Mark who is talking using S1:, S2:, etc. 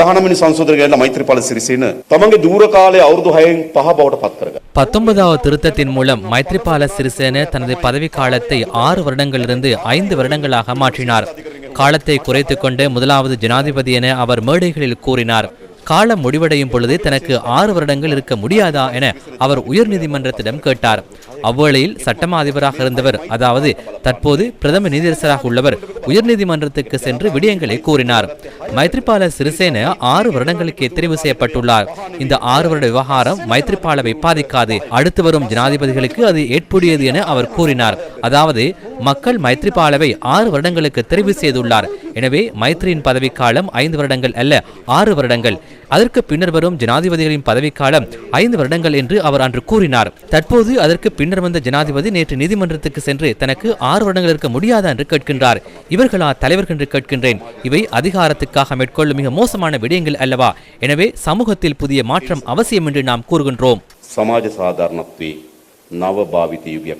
S1: දහනමිනි සංශෝධනයට මෛත්‍රපාල සිරිසේන තමන්ගේ දූර කාලය අවුරුදු 6න් 5 බවට පත් කරගත්තා.
S2: பத்தொன்பதாவது திருத்தத்தின் மூலம் மைத்ரிபால சிறிசேன தனது பதவி காலத்தை ஆறு வருடங்களிலிருந்து ஐந்து வருடங்களாக மாற்றினார் காலத்தை குறைத்துக் கொண்டு முதலாவது ஜனாதிபதி என அவர் மேடைகளில் கூறினார் காலம் முடிவடையும் பொழுது தனக்கு ஆறு வருடங்கள் இருக்க முடியாதா என அவர் உயர்நீதிமன்றத்திடம் கேட்டார் அவ்வேளையில் சட்டமா அதிபராக இருந்தவர் அதாவது தற்போது பிரதம நீதியரசராக உள்ளவர் உயர்நீதிமன்றத்துக்கு சென்று விடயங்களை கூறினார். மைத்ரிபால சிறிசேன ஆறு வருடங்களுக்கே தெரிவு செய்யப்பட்டுள்ளார். இந்த ஆறு வருட விவகாரம் மைத்ரிபாலவை பாதிக்காது. அடுத்து வரும் ஜனாதிபதிகளுக்கு அது ஏற்புடையது என அவர் கூறினார். அதாவது மக்கள் மைத்ரிபாலவை ஆறு வருடங்களுக்கு தெரிவு செய்துள்ளார். எனவே மைத்ரியின் பதவிக்காலம் ஐந்து வருடங்கள் அல்ல ஆறு வருடங்கள். அதற்கு பின்னர் வரும் ஜனாதிபதிகளின் பதவிக்காலம் ஐந்து வருடங்கள் என்று அவர் அன்று கூறினார். தற்போது அதற்கு பின்னர் வந்த ஜனாதிபதி நேற்று நீதிமன்றத்துக்கு சென்று தனக்கு ஆறு வருடங்கள் இருக்க முடியாதா என்று கேட்கின்றார். இவர்களா தலைவர்கள் என்று கேட்கின்றேன். இவை அதிகாரத்துக்காக மேற்கொள்ளும் மிக மோசமான விடயங்கள் அல்லவா? எனவே சமூகத்தில் புதிய மாற்றம் அவசியம் என்று நாம் கூறுகின்றோம்.
S1: சமாஜ சாதாரணத்தை நவபாவித்த யுகிய